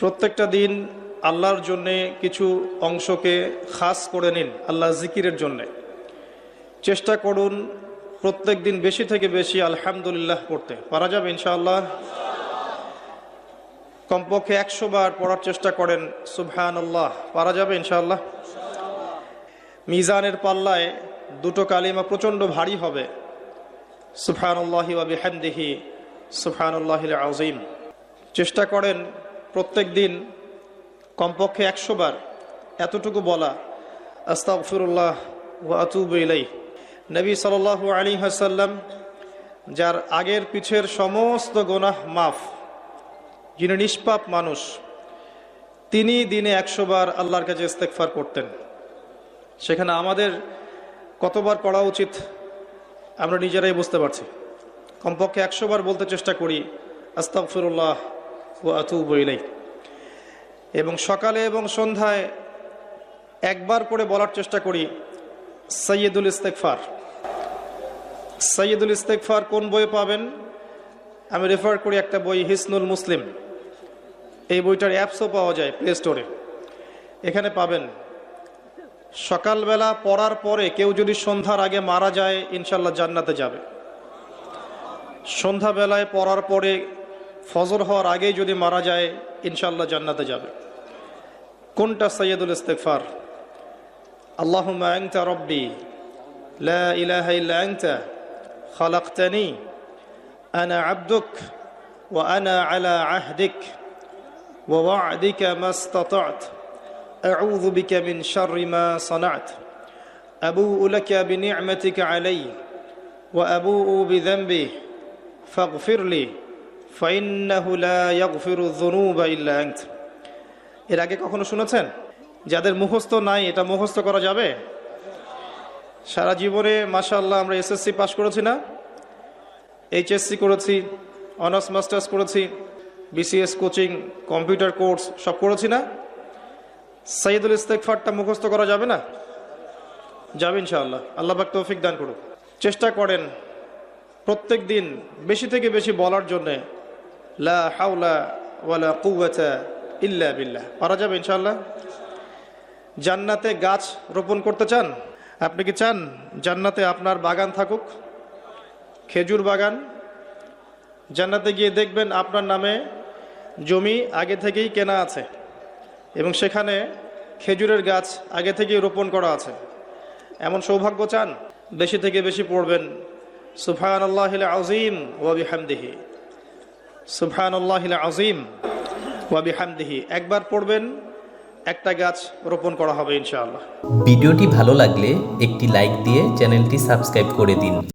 প্রত্যেকটা দিন আল্লাহর জন্যে কিছু অংশকে খাস করে নিন আল্লাহ জিকিরের জন্যে। চেষ্টা করুন প্রত্যেক দিন বেশি থেকে বেশি আলহামদুলিল্লাহ পড়তে। পারা যাবে ইনশাআল্লাহ? কমপক্ষে একশো বার পড়ার চেষ্টা করেন সুবহান আল্লাহ পারা যাবে ইনশাআল্লাহ? মিজানের পাল্লায় দুটো কালিমা প্রচণ্ড ভারী হবে। সুফানুল্লাহি ওয়াবিহামদিহি সুফানুল্লাহিল আজিম চেষ্টা করেন প্রত্যেক দিন কমপক্ষে একশো বার এতটুকু বলা, আস্তাগফিরুল্লাহ ওয়া আতুবু ইলাই নবী সাল্লাল্লাহু আলাইহি হাসাল্লাম যার আগের পিছের সমস্ত গোনাহ মাফ, যিনি নিষ্পাপ মানুষ, তিনি দিনে একশো বার আল্লাহর কাছে ইস্তেকফার করতেন। সেখানে আমাদের কতবার পড়া উচিত আমরা নিজেরাই বুঝতে পারছি। কমপক্ষে একশো বার বলতে চেষ্টা করি, আস্তাগফিরুল্লাহ ও আতুবু ইলাই এবং সকালে এবং সন্ধ্যায় একবার করে বলার চেষ্টা করি সৈয়দুল ইস্তেকফার সৈয়দুল ইস্তেকফার কোন বই পাবেন? আমি রেফার করি একটা বই, হিসনুল মুসলিম। এই বইটার অ্যাপসও পাওয়া যায় প্লে স্টোরে এখানে পাবেন, সকালবেলা পড়ার পরে কেউ যদি সন্ধ্যার আগে মারা যায় ইনশাল্লাহ জান্নাতে যাবে। সন্ধ্যাবেলায় পড়ার পরে ফজর হওয়ার আগেই যদি মারা যায় ইনশাল্লাহ জান্নাতে যাবে। কোনটা সৈয়দুল ইস্তেকফার আল্লাহ আংতা রব্বি লা ইলাহা ইল্লা আংতা খালাকতানি আনা আব্দুক ওয়া আনা আলা আহদিক ওয়া ওয়া'দিকা মাস্তাতা'ত أعوذ بك من شر ما صنعت أبوء لك بنعمتك علي وأبوء بذنبي فاغفر لي فإنه لا يغفر الذنوب إلا أنت এর আগে কখনো শুনেছেন? যাদের মুখস্থ নাই, এটা মুখস্থ করা যাবে? সারা জীবনে মাশাল্লাহ আমরা এসএসসি পাশ করেছি না। এইচএসসি করেছি, অনার্স, মাস্টার্স করেছি, বিসিএস, কোচিং, কম্পিউটার কোর্স সব করেছি না। সাইদুল ইস্তেকফারটা মুখস্থ করা যাবে না? যাবে ইনশাআল্লাহ। আল্লাহ পাক তৌফিক দান করুক। চেষ্টা করেন প্রত্যেক দিন বেশি থেকে বেশি বলার জন্যে, লা হাওলা ওয়ালা কুওয়াতা ইল্লা বিল্লাহ। পারা যাবে ইনশাল্লাহ জান্নাতে গাছ রোপণ করতে চান? আপনি কি চান জান্নাতে আপনার বাগান থাকুক? খেজুর বাগান? জান্নাতে গিয়ে দেখবেন আপনার নামে জমি আগে থেকেই কেনা আছে এবং সেখানে খেজুরের গাছ আগে থেকেই রোপণ করা আছে। এমন সৌভাগ্য চান? বেশি থেকে বেশি পড়বেন সুফান আল্লাহ আজিম ওয়াবি হামদিহি সুফান আল্লাহ আজিম ওয়াবি হামদিহি একবার পড়বেন, একটা গাছ রোপণ করা হবে ইনশাআল্লাহ। ভিডিওটি ভালো লাগলে একটি লাইক দিয়ে চ্যানেলটি সাবস্ক্রাইব করে দিন।